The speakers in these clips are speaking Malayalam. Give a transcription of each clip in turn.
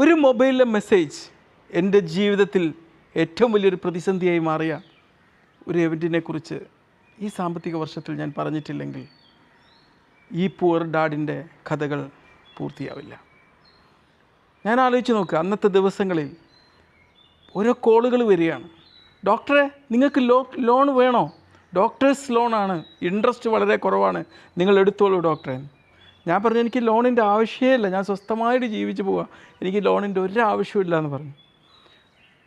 ഒരു മൊബൈലിലെ മെസ്സേജ് എന്റെ ജീവിതത്തിൽ ഏറ്റവും വലിയൊരു പ്രതിസന്ധിയായി മാറിയ ഒരു എവന്റിനെ കുറിച്ച് ഈ സാമ്പത്തിക വർഷത്തിൽ ഞാൻ പറഞ്ഞിട്ടില്ലെങ്കിൽ ഈ പൂർ ഡാഡിന്റെ കഥകൾ പൂർത്തിയാവില്ല. ഞാൻ ആലോചിച്ച് നോക്കുക അന്നത്തെ ദിവസങ്ങളിൽ ഓരോ കോളുകൾ വരികയാണ്. ഡോക്ടറെ നിങ്ങൾക്ക് ലോ ലോൺ വേണോ? ഡോക്ടേഴ്സ് ലോണാണ് ഇൻട്രസ്റ്റ് വളരെ കുറവാണ്. നിങ്ങൾ എടുത്തോളൂ ഡോക്ടറെ. ഞാൻ പറഞ്ഞു എനിക്ക് ലോണിന്റെ ആവശ്യമേ ഞാൻ സ്വസ്ഥമായിട്ട് ജീവിച്ചു പോവുക എനിക്ക് ലോണിന്റെ ഒരു ആവശ്യമില്ല എന്ന് പറഞ്ഞു.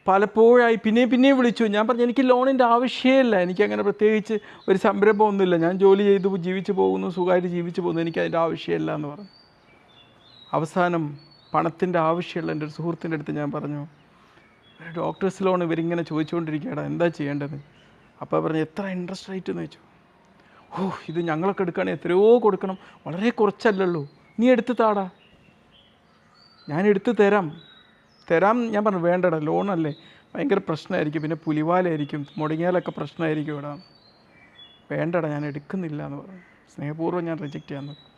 പലപ്പോഴായി പിന്നെയും പിന്നെയും വിളിച്ചു. ഞാൻ പറഞ്ഞു എനിക്ക് ലോണിന്റെ ആവശ്യമേ എനിക്കങ്ങനെ പ്രത്യേകിച്ച് ഒരു സംരംഭമൊന്നുമില്ല. ഞാൻ ജോലി ചെയ്ത് ജീവിച്ചു പോകുന്നു സുഖമായിട്ട് ജീവിച്ചു പോകുന്നു. എനിക്ക് അതിന്റെ ആവശ്യമില്ല എന്ന് പറഞ്ഞു. അവസാനം പണത്തിന്റെ ആവശ്യമുള്ള എന്റെ ഒരു സുഹൃത്തിന്റെ അടുത്ത് ഞാൻ പറഞ്ഞു ഡോക്ടേഴ്സ് ലോൺ ഇവരിങ്ങനെ ചോദിച്ചുകൊണ്ടിരിക്കുകയാണ് എന്താ ചെയ്യേണ്ടത്? അപ്പോൾ പറഞ്ഞു എത്ര ഇൻട്രസ്റ്റ് റേറ്റ് എന്ന് ചോദിച്ചു. ഓ ഇത് ഞങ്ങളൊക്കെ എടുക്കുകയാണെങ്കിൽ എത്രയോ കൊടുക്കണം. വളരെ കുറച്ചല്ലല്ലോ. നീ എടുത്ത് താടാ. ഞാൻ എടുത്ത് തരാം. തരാം ഞാൻ പറഞ്ഞു വേണ്ടടാ ലോണല്ലേ. ഭയങ്കര പ്രശ്നമായിരിക്കും. പിന്നെ പുലിവാലായിരിക്കും. മുടങ്ങിയാലൊക്കെ പ്രശ്നമായിരിക്കും ഇവിടെ വേണ്ടടാ ഞാൻ എടുക്കുന്നില്ല എന്ന് പറഞ്ഞു. സ്നേഹപൂർവം ഞാൻ റിജക്റ്റ് ചെയ്യാൻ നോക്കി.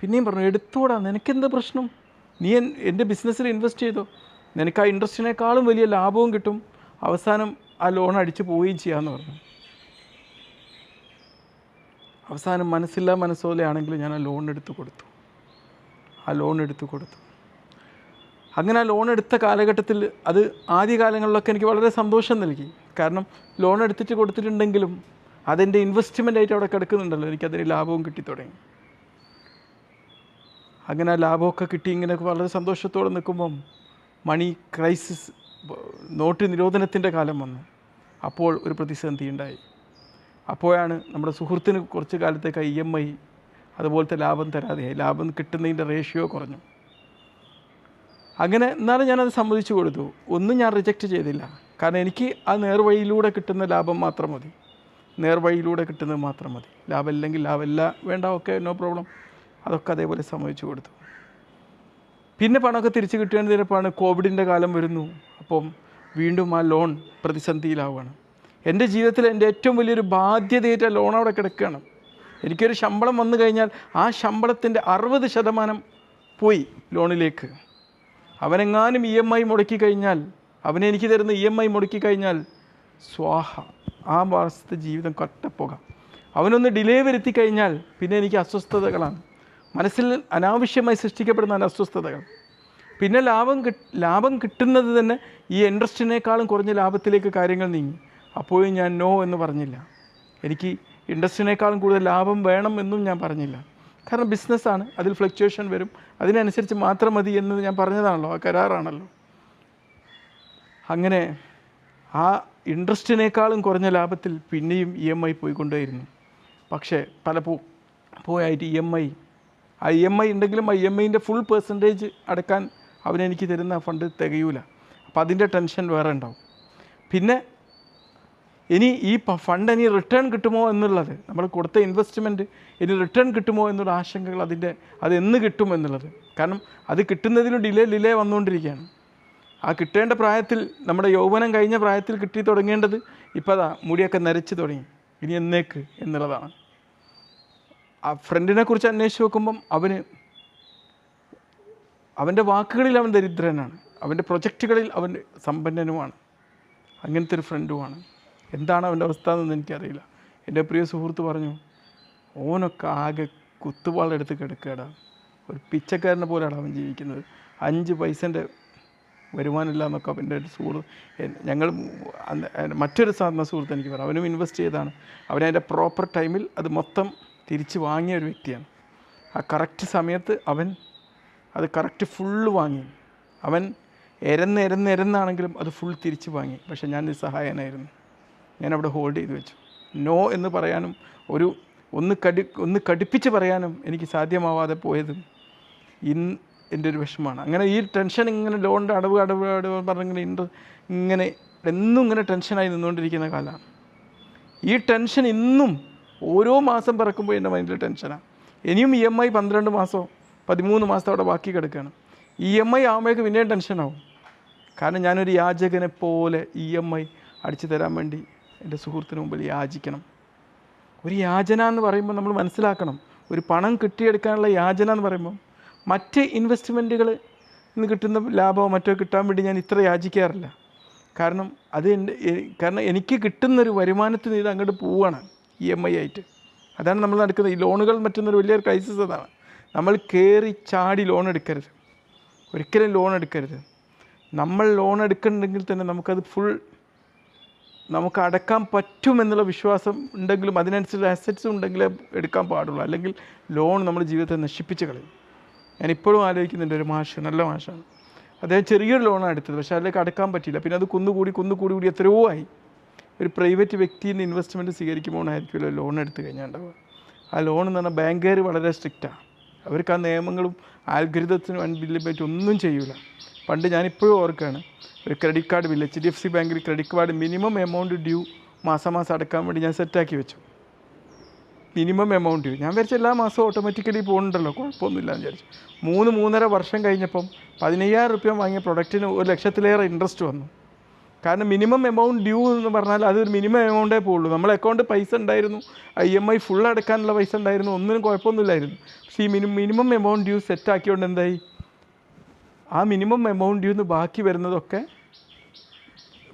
പിന്നെയും പറഞ്ഞു എടുത്തോടാ നിനക്കെന്ത് പ്രശ്നം? നീ എൻ- എന്റെ ബിസിനസ്സിൽ ഇൻവെസ്റ്റ് ചെയ്തോ? നിനക്ക് ആ ഇൻട്രസ്റ്റിനേക്കാളും വലിയ ലാഭവും കിട്ടും. അവസാനം ആ ലോൺ അടിച്ചു പോവുകയും ചെയ്യാമെന്ന് പറഞ്ഞു. അവസാനം മനസ്സില്ലാ മനസ്സോലെയാണെങ്കിലും ഞാൻ ആ ലോൺ എടുത്ത് കൊടുത്തു. ആ ലോൺ എടുത്ത് കൊടുത്തു. അങ്ങനെ ആ ലോൺ എടുത്ത കാലഘട്ടത്തിൽ അത് ആദ്യ കാലങ്ങളിലൊക്കെ എനിക്ക് വളരെ സന്തോഷം നൽകി. കാരണം ലോൺ എടുത്തിട്ട് കൊടുത്തിട്ടുണ്ടെങ്കിലും അതെന്റെ ഇൻവെസ്റ്റ്മെന്റ് ആയിട്ട് അവിടെ കിടക്കുന്നുണ്ടല്ലോ. എനിക്കതിന് ലാഭവും കിട്ടി തുടങ്ങി. അങ്ങനെ ആ ലാഭമൊക്കെ കിട്ടി ഇങ്ങനെ വളരെ സന്തോഷത്തോടെ നിൽക്കുമ്പം മണി ക്രൈസിസ് നോട്ട് നിരോധനത്തിന്റെ കാലം വന്നു. അപ്പോൾ ഒരു പ്രതിസന്ധി ഉണ്ടായി അപ്പോഴാണ് നമ്മുടെ സുഹൃത്തിന് കുറച്ച് കാലത്തേക്ക് ഇ എം ഐ അതുപോലത്തെ ലാഭം തരാതെ ലാഭം കിട്ടുന്നതിന്റെ റേഷ്യോ കുറഞ്ഞു. അങ്ങനെ എന്നാലും ഞാനത് സമ്മതിച്ചു കൊടുത്തു. ഒന്നും ഞാൻ റിജക്റ്റ് ചെയ്തില്ല. കാരണം എനിക്ക് ആ നേർവഴിയിലൂടെ കിട്ടുന്ന ലാഭം മാത്രം മതി. നേർവഴിയിലൂടെ കിട്ടുന്നത് മാത്രം മതി. ലാഭമില്ലെങ്കിൽ ലാഭമില്ല വേണ്ട ഓക്കെ നോ പ്രോബ്ലം അതൊക്കെ അതേപോലെ സമ്മതിച്ചു കൊടുത്തു. പിന്നെ പണമൊക്കെ തിരിച്ച് കിട്ടേണ്ടതിനപ്പാണ് കോവിഡിന്റെ കാലം വരുന്നു. അപ്പം വീണ്ടും ആ ലോൺ പ്രതിസന്ധിയിലാവുകയാണ്. എന്റെ ജീവിതത്തിൽ എന്റെ ഏറ്റവും വലിയൊരു ബാധ്യതയേറ്റ ലോൺ അവിടെ കിടക്കുകയാണ്. എനിക്കൊരു ശമ്പളം വന്നു കഴിഞ്ഞാൽ ആ ശമ്പളത്തിന്റെ അറുപത് ശതമാനം പോയി ലോണിലേക്ക് അവനെങ്ങാനും ഇ എം ഐ മുടക്കി കഴിഞ്ഞാൽ അവനെ എനിക്ക് തരുന്ന ഇ എം ഐ മുടക്കി കഴിഞ്ഞാൽ സ്വാഹ ആ മാസത്തെ ജീവിതം കട്ടപ്പോകാം. അവനൊന്ന് ഡിലേ വരുത്തി കഴിഞ്ഞാൽ പിന്നെ എനിക്ക് അസ്വസ്ഥതകളാണ്. മനസ്സിൽ അനാവശ്യമായി സൃഷ്ടിക്കപ്പെടുന്ന അസ്വസ്ഥതകൾ. പിന്നെ ലാഭം കിട്ട് ലാഭം കിട്ടുന്നത് തന്നെ ഈ ഇൻട്രസ്റ്റിനേക്കാളും കുറഞ്ഞ ലാഭത്തിലേക്ക് കാര്യങ്ങൾ നീങ്ങി. അപ്പോഴും ഞാൻ നോ എന്ന് പറഞ്ഞില്ല. എനിക്ക് ഇൻഡസ്ട്രീനേക്കാളും കൂടുതൽ ലാഭം വേണം എന്നും ഞാൻ പറഞ്ഞില്ല. കാരണം ബിസിനസ്സാണ് അതിൽ ഫ്ലക്ച്വേഷൻ വരും. അതിനനുസരിച്ച് മാത്രം മതി എന്ന് ഞാൻ പറഞ്ഞതാണല്ലോ. ആ കരാറാണല്ലോ. അങ്ങനെ ആ ഇൻട്രസ്റ്റിനേക്കാളും കുറഞ്ഞ ലാഭത്തിൽ പിന്നെയും ഇ എം ഐ പോയിക്കൊണ്ടേയിരുന്നു. പക്ഷേ പലപ്പോ പോയായിട്ട് ഇ എം ഐ ആ എം ഐ ഉണ്ടെങ്കിലും ആ എം ഐന്റെ ഫുൾ പെർസെന്റേജ് അടക്കാൻ അവനെനിക്ക് തരുന്ന ഫണ്ട് തികയൂല. അപ്പോൾ അതിന്റെ ടെൻഷൻ വേറെ ഉണ്ടാവും. പിന്നെ ഇനി ഈ ഫണ്ട് ഇനി റിട്ടേൺ കിട്ടുമോ എന്നുള്ളത് നമ്മൾ കൊടുത്ത ഇൻവെസ്റ്റ്മെന്റ് ഇനി റിട്ടേൺ കിട്ടുമോ എന്നുള്ള ആശങ്കകൾ അതിന്റെ അത് എന്ന് കിട്ടും എന്നുള്ളത്. കാരണം അത് കിട്ടുന്നതിന് ഡിലേ ഡിലേ വന്നുകൊണ്ടിരിക്കുകയാണ്. ആ കിട്ടേണ്ട പ്രായത്തിൽ നമ്മുടെ യൗവനം കഴിഞ്ഞ പ്രായത്തിൽ കിട്ടി തുടങ്ങേണ്ടത് ഇപ്പോൾ അതാ മുടിയൊക്കെ നരച്ച് തുടങ്ങി. ഇനി എന്നേക്ക് എന്നുള്ളതാണ്. ആ ഫ്രണ്ടിനെ കുറിച്ച് അന്വേഷിച്ച് നോക്കുമ്പം അവന് അവന്റെ വാക്കുകളിൽ അവൻ ദരിദ്രനാണ്. അവന്റെ പ്രൊജക്റ്റുകളിൽ അവൻ സമ്പന്നനുമാണ്. അങ്ങനത്തെ ഒരു ഫ്രണ്ടുമാണ് എന്താണ് അവന്റെ അവസ്ഥ എന്നൊന്നും എനിക്കറിയില്ല. എന്റെ പ്രിയ സുഹൃത്ത് പറഞ്ഞു ഓനൊക്കെ ആകെ കുത്തുവാളെടുത്ത് കിടക്കുകടാ. ഒരു പിച്ചക്കാരനെ പോലെയാണ് അവൻ ജീവിക്കുന്നത്. അഞ്ച് പൈസന്റെ വരുമാനമില്ല എന്നൊക്കെ അവന്റെ ഒരു സുഹൃത്ത് ഞങ്ങൾ മറ്റൊരു സാധന സുഹൃത്ത് എനിക്ക് പറയാം. അവനും ഇൻവെസ്റ്റ് ചെയ്താണ് അവനതിന്റെ പ്രോപ്പർ ടൈമിൽ അത് മൊത്തം തിരിച്ച് വാങ്ങിയ ഒരു വ്യക്തിയാണ്. ആ കറക്റ്റ് സമയത്ത് അവൻ അത് കറക്റ്റ് ഫുള്ള് വാങ്ങി. അവൻ എരന്ന് എരന്ന് എരന്നാണെങ്കിലും അത് ഫുൾ തിരിച്ച് വാങ്ങി. പക്ഷേ ഞാൻ നിസ്സഹായനായിരുന്നു. ഞാൻ അവിടെ ഹോൾഡ് ചെയ്ത് വെച്ചു. നോ എന്ന് പറയാനും ഒരു ഒന്ന് കടി ഒന്ന് കടുപ്പിച്ച് പറയാനും എനിക്ക് സാധ്യമാവാതെ പോയത് ഇന്ന് എന്റെ ഒരു വിഷമമാണ്. അങ്ങനെ ഈ ടെൻഷൻ ഇങ്ങനെ ലോണിന്റെ അടവ് അടവ് അടവ് പറഞ്ഞിങ്ങനെ ഇന്റർ ഇങ്ങനെ എന്നും ഇങ്ങനെ ടെൻഷനായി നിന്നുകൊണ്ടിരിക്കുന്ന കാലമാണ്. ഈ ടെൻഷൻ ഇന്നും ഓരോ മാസം പിറക്കുമ്പോൾ എന്റെ മൈൻഡിൽ ടെൻഷനാണ് ഇനിയും ഇ എം ഐ പന്ത്രണ്ട് മാസമോ പതിമൂന്ന് മാസത്തെ അവിടെ ബാക്കി കിടക്കുകയാണ്. ഇ എം ഐ ആകുമ്പോഴേക്ക് പിന്നെയും ടെൻഷനാവും കാരണം ഞാനൊരു യാചകനെ പോലെ ഇ എം ഐ അടിച്ചു തരാൻ വേണ്ടി എന്റെ സുഹൃത്തിന് മുമ്പിൽ യാചിക്കണം. ഒരു യാചന എന്ന് പറയുമ്പോൾ നമ്മൾ മനസ്സിലാക്കണം. ഒരു പണം കിട്ടിയെടുക്കാനുള്ള യാചന എന്ന് പറയുമ്പോൾ മറ്റ് ഇൻവെസ്റ്റ്മെന്റുകൾ നിന്ന് കിട്ടുന്ന ലാഭമോ മറ്റോ കിട്ടാൻ വേണ്ടി ഞാൻ ഇത്ര യാചിക്കാറില്ല. കാരണം അത് എന്റെ കാരണം എനിക്ക് കിട്ടുന്നൊരു വരുമാനത്തിന് ഇത് അങ്ങോട്ട് പോവുകയാണ് ഇ എം ഐ ആയിട്ട്. അതാണ് നമ്മൾ നടക്കുന്നത് ഈ ലോണുകൾ മറ്റൊന്നൊരു വലിയൊരു ക്രൈസിസ് അതാണ്. നമ്മൾ കയറി ചാടി ലോൺ എടുക്കരുത്. ഒരിക്കലും ലോൺ എടുക്കരുത്. നമ്മൾ ലോൺ എടുക്കുന്നുണ്ടെങ്കിൽ തന്നെ നമുക്കത് ഫുൾ നമുക്ക് അടക്കാൻ പറ്റുമെന്നുള്ള വിശ്വാസം ഉണ്ടെങ്കിലും അതിനനുസരിച്ച് അസറ്റ്സ് ഉണ്ടെങ്കിലേ എടുക്കാൻ പാടുള്ളൂ. അല്ലെങ്കിൽ ലോൺ നമ്മുടെ ജീവിതത്തെ നശിപ്പിച്ച് കളയും. ഞാൻ ഇപ്പോഴും ആലോചിക്കുന്നുണ്ട് ഒരു മാഷ് നല്ല മാഷാണ്. അദ്ദേഹം ചെറിയൊരു ലോണാണ് എടുത്തത് പക്ഷേ അതിലേക്ക് അടക്കാൻ പറ്റിയില്ല. പിന്നെ അത് കുന്നുകൂടി കുന്നുകൂടി കൂടി എത്രയോ ആയി. ഒരു പ്രൈവറ്റ് നിന്ന് ഇൻവെസ്റ്റ്മെന്റ് സ്വീകരിക്കുമ്പോഴായിരിക്കുമല്ലോ ലോൺ എടുത്തു കഴിഞ്ഞാൽ ഉണ്ടാവുക. ആ ലോൺ എന്ന് പറഞ്ഞാൽ ബാങ്കുകാർ വളരെ സ്ട്രിക്റ്റാണ് അവർക്ക് ആ നിയമങ്ങളും ആൽഗരിതത്തിനും അൻബില്ലിബേറ്റ് ഒന്നും ചെയ്യൂല. പണ്ട് ഞാനിപ്പോഴും ഓർക്കുകയാണ് ഒരു credit card bill H D F C ബാങ്കിൽ credit card minimum amount due മാസം മാസം അടക്കാൻ വേണ്ടി ഞാൻ സെറ്റാക്കി വെച്ചു. മിനിമം എമൗണ്ട് ഡ്യൂ ഞാൻ വിചാരിച്ച എല്ലാ മാസവും ഓട്ടോമാറ്റിക്കലി പോകുന്നുണ്ടല്ലോ കുഴപ്പമൊന്നുമില്ല എന്ന് വിചാരിച്ചു. മൂന്ന് മൂന്നര വർഷം കഴിഞ്ഞപ്പം പതിനയ്യായിരം റുപ്യ വാങ്ങിയ പ്രൊഡക്റ്റിന് ഒരു ലക്ഷത്തിലേറെ ഇൻട്രസ്റ്റ് വന്നു. കാരണം മിനിമം എമൗണ്ട് ഡ്യൂ എന്ന് പറഞ്ഞാൽ അതൊരു മിനിമം എമൗണ്ടേ പോകുള്ളൂ നമ്മളെ അക്കൗണ്ട് പൈസ ഉണ്ടായിരുന്നു ഐ എം ഐ ഫുൾ അടക്കാനുള്ള പൈസ ഉണ്ടായിരുന്നു ഒന്നിനും കുഴപ്പമൊന്നുമില്ലായിരുന്നു. പക്ഷേ ഈ മിനിമം എമൗണ്ട് ഡ്യൂ സെറ്റ് ആക്കിയോണ്ട് എന്തായി? ആ മിനിമം എമൗണ്ടിൽ നിന്ന് ബാക്കി വരുന്നതൊക്കെ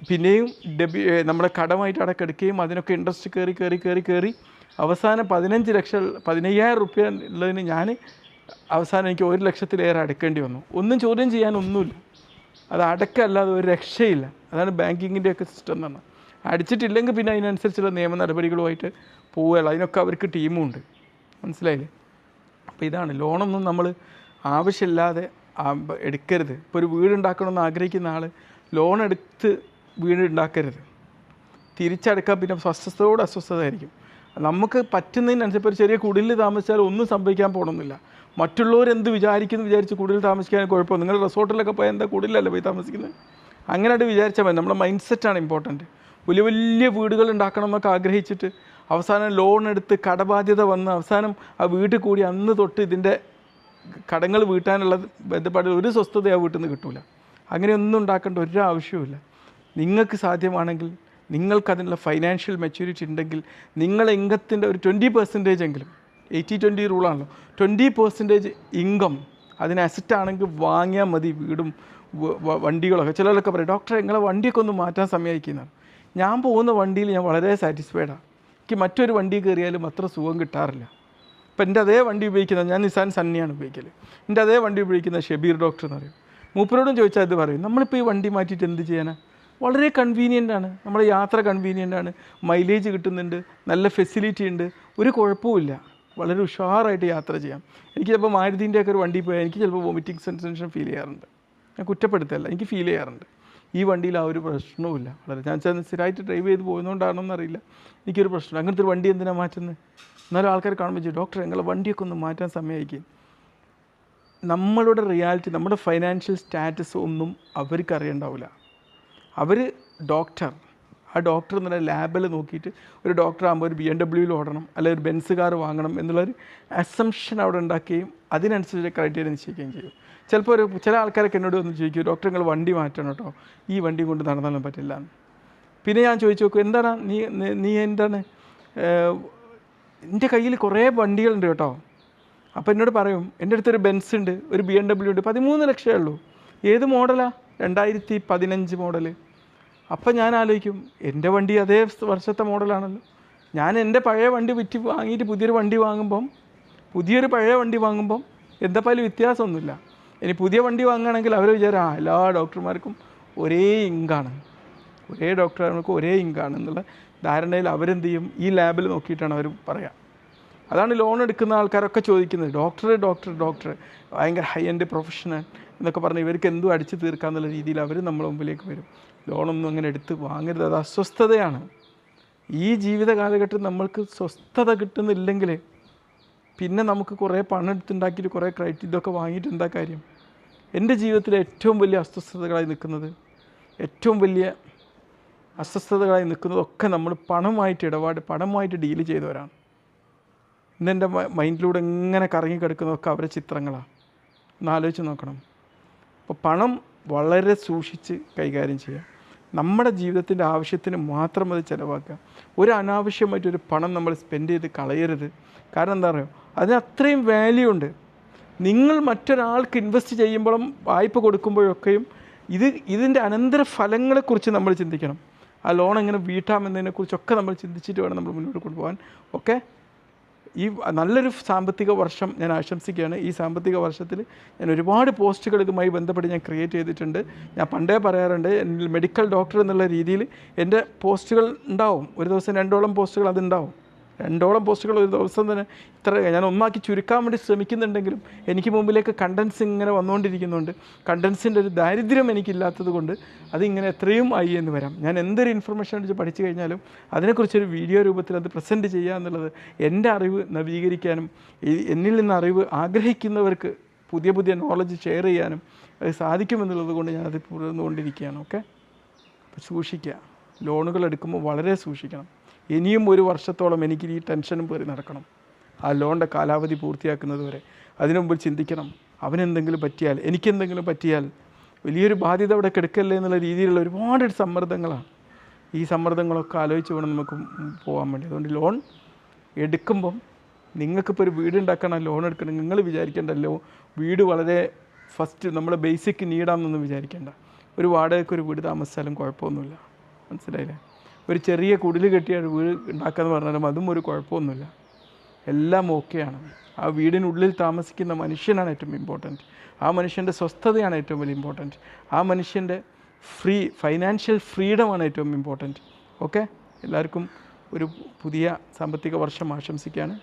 പിന്നെയും ഡെബി നമ്മളെ കടമായിട്ട് അടക്കെടുക്കുകയും അതിനൊക്കെ ഇൻട്രസ്റ്റ് കയറി കയറി കയറി കയറി അവസാനം പതിനഞ്ച് ലക്ഷം പതിനയ്യായിരം റുപ്യ ഉള്ളതിന് ഞാൻ അവസാനം എനിക്ക് ഒരു ലക്ഷത്തിലേറെ അടക്കേണ്ടി വന്നു. ഒന്നും ചോദ്യം ചെയ്യാൻ ഒന്നുമില്ല. അത് അടക്കമല്ലാതെ ഒരു രക്ഷയില്ല. അതാണ് ബാങ്കിങ്ങിന്റെ ഒക്കെ സിസ്റ്റം എന്ന് പറഞ്ഞാൽ. അടിച്ചിട്ടില്ലെങ്കിൽ പിന്നെ അതിനനുസരിച്ചുള്ള നിയമ നടപടികളുമായിട്ട് പോവുകയുള്ളൂ അതിനൊക്കെ അവർക്ക് ടീമുണ്ട്. മനസ്സിലായില്ലേ? അപ്പോൾ ഇതാണ്. ലോണൊന്നും നമ്മൾ ആവശ്യമില്ലാതെ എടുക്കരുത്. ഇപ്പോൾ ഒരു വീട് ഉണ്ടാക്കണമെന്ന് ആഗ്രഹിക്കുന്ന ആൾ ലോൺ എടുത്ത് വീട് ഉണ്ടാക്കരുത്. തിരിച്ചടക്കാൻ പിന്നെ സ്വസ്ഥതയോട് അസ്വസ്ഥതയായിരിക്കും നമുക്ക് പറ്റുന്നതിനനുസരിച്ച് ഒരു ചെറിയ കുടിലിൽ താമസിച്ചാൽ ഒന്നും സംഭവിക്കാൻ പോകണമെന്നില്ല മറ്റുള്ളവർ എന്ത് വിചാരിക്കുന്നു വിചാരിച്ച് കുടിലിൽ താമസിക്കാൻ കുഴപ്പം നിങ്ങൾ റിസോർട്ടിലൊക്കെ പോയാൽ എന്താ കുടിലല്ലേ പോയി താമസിക്കുന്നത് അങ്ങനെയായിട്ട് വിചാരിച്ചാൽ മതി. നമ്മുടെ മൈൻഡ് സെറ്റാണ് ഇമ്പോർട്ടന്റ് വലിയ വലിയ വീടുകൾ ഉണ്ടാക്കണം എന്നൊക്കെ ആഗ്രഹിച്ചിട്ട് അവസാനം ലോൺ എടുത്ത് കടബാധ്യത വന്ന് അവസാനം ആ വീട്ടിൽ കൂടി അന്ന് തൊട്ട് ഇതിന്റെ കടങ്ങൾ വീട്ടാനുള്ള ബന്ധപ്പെട്ട ഒരു സ്വസ്ഥത ആ വീട്ടിൽ നിന്ന് കിട്ടൂല. അങ്ങനെയൊന്നും ഉണ്ടാക്കേണ്ട ഒരു ആവശ്യവുമില്ല നിങ്ങൾക്ക് സാധ്യമാണെങ്കിൽ നിങ്ങൾക്കതിനുള്ള ഫൈനാൻഷ്യൽ മെച്യൂരിറ്റി ഉണ്ടെങ്കിൽ നിങ്ങളെ ഇൻകത്തിന്റെ ഒരു ട്വന്റി പെർസെന്റേജ് എങ്കിലും എയ്റ്റി ട്വന്റി റൂളാണല്ലോ ട്വന്റി പെർസെന്റേജ് ഇൻകം അതിന് അസറ്റ് ആണെങ്കിൽ വാങ്ങിയാൽ മതി വീടും വണ്ടികളൊക്കെ. ചിലരൊക്കെ പറയും ഡോക്ടറെ നിങ്ങളെ വണ്ടിയൊക്കെ ഒന്ന് മാറ്റാൻ സമയമായിരിക്കുന്നതാണ് ഞാൻ പോകുന്ന വണ്ടിയിൽ ഞാൻ വളരെ സാറ്റിസ്ഫൈഡാണ് എനിക്ക് മറ്റൊരു വണ്ടി കയറിയാലും അത്ര സുഖം കിട്ടാറില്ല. ഇപ്പം എന്റെ അതേ വണ്ടി ഉപയോഗിക്കുന്നത് ഞാൻ നിസാൻ സണ്ണിയാണ് ഉപയോഗിക്കൽ എന്റെ അതേ വണ്ടി ഉപയോഗിക്കുന്ന ഷബീർ ഡോക്ടർ എന്ന് പറയും. മൂപ്പരോടും ചോദിച്ചാൽ ഇത് പറയും. നമ്മളിപ്പോൾ ഈ വണ്ടി മാറ്റിയിട്ട് എന്ത് ചെയ്യാനാ? വളരെ കൺവീനിയന്റ് ആണ്. നമ്മുടെ യാത്ര കൺവീനിയന്റ് ആണ്. മൈലേജ് കിട്ടുന്നുണ്ട്. നല്ല ഫെസിലിറ്റി ഉണ്ട്. ഒരു കുഴപ്പവുമില്ല വളരെ ഉഷാറായിട്ട് യാത്ര ചെയ്യാം. എനിക്ക് ചിലപ്പോൾ മാരുതിന്റെ ഒക്കെ ഒരു വണ്ടി പോയാൽ എനിക്ക് ചിലപ്പോൾ വോമിറ്റിംഗ് സെൻസേഷൻ ഫീൽ ചെയ്യാറുണ്ട്. ഞാൻ കുറ്റപ്പെടുത്തല്ല. എനിക്ക് ഫീൽ ചെയ്യാറുണ്ട്. ഈ വണ്ടിയിൽ ആ ഒരു പ്രശ്നവുമില്ല വളരെ ഞാൻ സ്ഥിരമായിട്ട് ഡ്രൈവ് ചെയ്ത് പോകുന്നതുകൊണ്ടാണോ എന്നറിയില്ല എനിക്കൊരു പ്രശ്നം അങ്ങനത്തെ ഒരു വണ്ടി എന്തിനാണ് മാറ്റുന്നത് എന്നാലും ആൾക്കാർ കാണുമ്പോൾ ഡോക്ടർ നിങ്ങളെ വണ്ടിയൊക്കെ ഒന്ന് മാറ്റാൻ സമയമായിരിക്കും നമ്മളുടെ റിയാലിറ്റി നമ്മുടെ ഫൈനാൻഷ്യൽ സ്റ്റാറ്റസ് ഒന്നും അവർക്ക് അറിയണ്ടാവില്ല അവർ ഡോക്ടർ ആ ഡോക്ടർ എന്നുള്ള ലാബിൽ നോക്കിയിട്ട് ഒരു ഡോക്ടർ ആകുമ്പോൾ ഒരു ബി എം ഡബ്ല്യൂയിൽ ഓടണം അല്ലെങ്കിൽ ഒരു ബെൻസ് കാർ വാങ്ങണം എന്നുള്ളൊരു അസംഷൻ അവിടെ ഉണ്ടാക്കുകയും അതിനനുസരിച്ച് ക്രൈറ്റീരിയ നിശ്ചയിക്കുകയും ചെയ്യും. ചിലപ്പോൾ ഒരു ചില ആൾക്കാരൊക്കെ എന്നോട് വന്ന് ചോദിക്കും ഡോക്ടർ നിങ്ങൾ വണ്ടി മാറ്റണം കേട്ടോ ഈ വണ്ടി കൊണ്ട് നടന്നാലും പറ്റില്ല. പിന്നെ ഞാൻ ചോദിച്ചു നോക്കും എന്താണ്? നീ നീ- എന്താണ്? എന്റെ കയ്യിൽ കുറേ വണ്ടികളുണ്ട് കേട്ടോ. അപ്പോൾ എന്നോട് പറയും എന്റെ അടുത്തൊരു ബെൻസ് ഉണ്ട് ഒരു ബി എം ഡബ്ല്യു ഉണ്ട് പതിമൂന്ന് ലക്ഷമേ ഉള്ളൂ. ഏത് മോഡലാ? രണ്ടായിരത്തി പതിനഞ്ച് മോഡൽ അപ്പം ഞാൻ ആലോചിക്കും എന്റെ വണ്ടി അതേ വർഷത്തെ മോഡലാണല്ലോ. ഞാൻ എന്റെ പഴയ വണ്ടി വിറ്റ് വാങ്ങിയിട്ട് പുതിയൊരു വണ്ടി വാങ്ങുമ്പം പുതിയൊരു പഴയ വണ്ടി വാങ്ങുമ്പം എന്താ പാലും വ്യത്യാസമൊന്നുമില്ല. ഇനി പുതിയ വണ്ടി വാങ്ങുകയാണെങ്കിൽ അവർ വിചാരം ആ എല്ലാ ഡോക്ടർമാർക്കും ഒരേ ഇങ്കാണ് ഒരേ ഡോക്ടർമാർക്ക് ഒരേ ഇങ്കാണ് എന്നുള്ള ധാരണയിൽ അവരെന്ത് ചെയ്യും? ഈ ലാബിൽ നോക്കിയിട്ടാണ് അവർ പറയുക അതാണ് ലോൺ എടുക്കുന്ന ആൾക്കാരൊക്കെ ചോദിക്കുന്നത്. ഡോക്ടർ ഡോക്ടർ ഡോക്ടർ ഭയങ്കര ഹൈ എൻഡ് പ്രൊഫഷണൽ എന്നൊക്കെ പറഞ്ഞ് ഇവർക്ക് എന്തും അടിച്ചു തീർക്കാന്നുള്ള രീതിയിൽ അവർ നമ്മുടെ മുമ്പിലേക്ക് വരും. ലോണൊന്നും അങ്ങനെ എടുത്ത് വാങ്ങരുത്. അത് അസ്വസ്ഥതയാണ്. ഈ ജീവിത കാലഘട്ടത്തിൽ നമ്മൾക്ക് സ്വസ്ഥത കിട്ടുന്നില്ലെങ്കിൽ പിന്നെ നമുക്ക് കുറേ പണം എടുത്തുണ്ടാക്കിയിട്ട് കുറേ ക്രൈറ്റീരിയ ഇതൊക്കെ വാങ്ങിയിട്ട് എന്താ കാര്യം? എന്റെ ജീവിതത്തിൽ ഏറ്റവും വലിയ അസ്വസ്ഥതകളായി നിൽക്കുന്നത് ഏറ്റവും വലിയ അസ്വസ്ഥതകളായി നിൽക്കുന്നതൊക്കെ നമ്മൾ പണമായിട്ട് ഇടപാട് പണമായിട്ട് ഡീൽ ചെയ്തവരാണ്. ഇന്ന് എന്റെ മൈൻഡിലൂടെ ഇങ്ങനെ കറങ്ങി അവരുടെ ചിത്രങ്ങളാണ് ഒന്ന് ആലോചിച്ച് നോക്കണം. അപ്പോൾ പണം വളരെ സൂക്ഷിച്ച് കൈകാര്യം ചെയ്യുക. നമ്മുടെ ജീവിതത്തിന്റെ ആവശ്യത്തിന് മാത്രം അത് ചിലവാക്കുക. ഒരു അനാവശ്യമായിട്ടൊരു പണം നമ്മൾ സ്പെൻഡ് ചെയ്ത് കളയരുത്. കാരണം എന്താ പറയുക അതിന് അത്രയും വാല്യൂ ഉണ്ട്. നിങ്ങൾ മറ്റൊരാൾക്ക് ഇൻവെസ്റ്റ് ചെയ്യുമ്പോഴും വായ്പ കൊടുക്കുമ്പോഴൊക്കെയും ഇത് ഇതിന്റെ അനന്തര ഫലങ്ങളെക്കുറിച്ച് നമ്മൾ ചിന്തിക്കണം. ആ ലോൺ എങ്ങനെ വീട്ടാമെന്നതിനെക്കുറിച്ചൊക്കെ നമ്മൾ ചിന്തിച്ചിട്ട് വേണം നമ്മൾ മുന്നോട്ട് കൊണ്ടുപോകാൻ. ഓക്കെ ഈ നല്ലൊരു സാമ്പത്തിക വർഷം ഞാൻ ആശംസിക്കുകയാണ്. ഈ സാമ്പത്തിക വർഷത്തിൽ ഞാൻ ഒരുപാട് പോസ്റ്റുകൾ ഇതുമായി ബന്ധപ്പെട്ട് ഞാൻ ക്രിയേറ്റ് ചെയ്തിട്ടുണ്ട്. ഞാൻ പണ്ടേ പറയാറുണ്ട് മെഡിക്കൽ ഡോക്ടർ എന്നുള്ള രീതിയിൽ എന്റെ പോസ്റ്റുകൾ ഉണ്ടാവും. ഒരു ദിവസം രണ്ടോളം പോസ്റ്റുകൾ അതുണ്ടാവും. രണ്ടോളം പോസ്റ്റുകൾ ഒരു ദിവസം തന്നെ ഇത്ര ഞാൻ ഒന്നാക്കി ചുരുക്കാൻ വേണ്ടി ശ്രമിക്കുന്നുണ്ടെങ്കിലും എനിക്ക് മുമ്പിലേക്ക് കണ്ടൻസ് ഇങ്ങനെ വന്നുകൊണ്ടിരിക്കുന്നുണ്ട്. കണ്ടൻസിന്റെ ഒരു ദാരിദ്ര്യം എനിക്കില്ലാത്തത് കൊണ്ട് അതിങ്ങനെ എത്രയും ആയി എന്ന് വരാം. ഞാൻ എന്തൊരു ഇൻഫർമേഷൻ അടിച്ച് പഠിച്ചു കഴിഞ്ഞാലും അതിനെക്കുറിച്ചൊരു വീഡിയോ രൂപത്തിൽ അത് പ്രസന്റ് ചെയ്യുക എന്നുള്ളത് എന്റെ അറിവ് നവീകരിക്കാനും എന്നിൽ നിന്ന് അറിവ് ആഗ്രഹിക്കുന്നവർക്ക് പുതിയ പുതിയ നോളജ് ഷെയർ ചെയ്യാനും സാധിക്കുമെന്നുള്ളത് കൊണ്ട് ഞാനത് തുടർന്നുകൊണ്ടിരിക്കുകയാണ് ഓക്കെ സൂക്ഷിക്കുക. ലോണുകൾ എടുക്കുമ്പോൾ വളരെ സൂക്ഷിക്കണം. ഇനിയും ഒരു വർഷത്തോളം എനിക്ക് ഈ ടെൻഷനും പേറി നടക്കണം. ആ ലോണിന്റെ കാലാവധി പൂർത്തിയാക്കുന്നത് വരെ. അതിനു മുമ്പ് ചിന്തിക്കണം അവനെന്തെങ്കിലും പറ്റിയാൽ എനിക്കെന്തെങ്കിലും പറ്റിയാൽ വലിയൊരു ബാധ്യത അവിടെ കിടക്കല്ലേ എന്നുള്ള രീതിയിലുള്ള ഒരുപാട് സമ്മർദ്ദങ്ങളാണ്. ഈ സമ്മർദ്ദങ്ങളൊക്കെ ആലോചിച്ച് വേണം നമുക്ക് പോകാൻ വേണ്ടി. അതുകൊണ്ട് ലോൺ എടുക്കുമ്പം നിങ്ങൾക്കിപ്പോൾ ഒരു വീട് ഉണ്ടാക്കണം ലോൺ എടുക്കണം. നിങ്ങൾ വിചാരിക്കേണ്ടല്ലോ വീട് വളരെ ഫസ്റ്റ് നമ്മൾ ബേസിക് നീഡാണെന്നൊന്നും വിചാരിക്കേണ്ട. ഒരു വാടകയ്ക്ക് ഒരു വീട് താമസിച്ചാലും കുഴപ്പമൊന്നുമില്ല. മനസ്സിലായില്ലേ? ഒരു ചെറിയ കുടിൽ കെട്ടിയ വീട് ഉണ്ടാക്കാന്ന് പറഞ്ഞാലും അതും ഒരു കുഴപ്പമൊന്നുമില്ല. എല്ലാം ഓക്കെയാണ്. ആ വീടിനുള്ളിൽ താമസിക്കുന്ന മനുഷ്യനാണ് ഏറ്റവും ഇമ്പോർട്ടന്റ് ആ മനുഷ്യന്റെ സ്വസ്ഥതയാണ് ഏറ്റവും വലിയ ഇമ്പോർട്ടന്റ് ആ മനുഷ്യന്റെ ഫ്രീ ഫൈനാൻഷ്യൽ ഫ്രീഡമാണ് ഏറ്റവും ഇമ്പോർട്ടന്റ് ഓക്കെ എല്ലാവർക്കും ഒരു പുതിയ സാമ്പത്തിക വർഷം ആശംസിക്കുകയാണ്.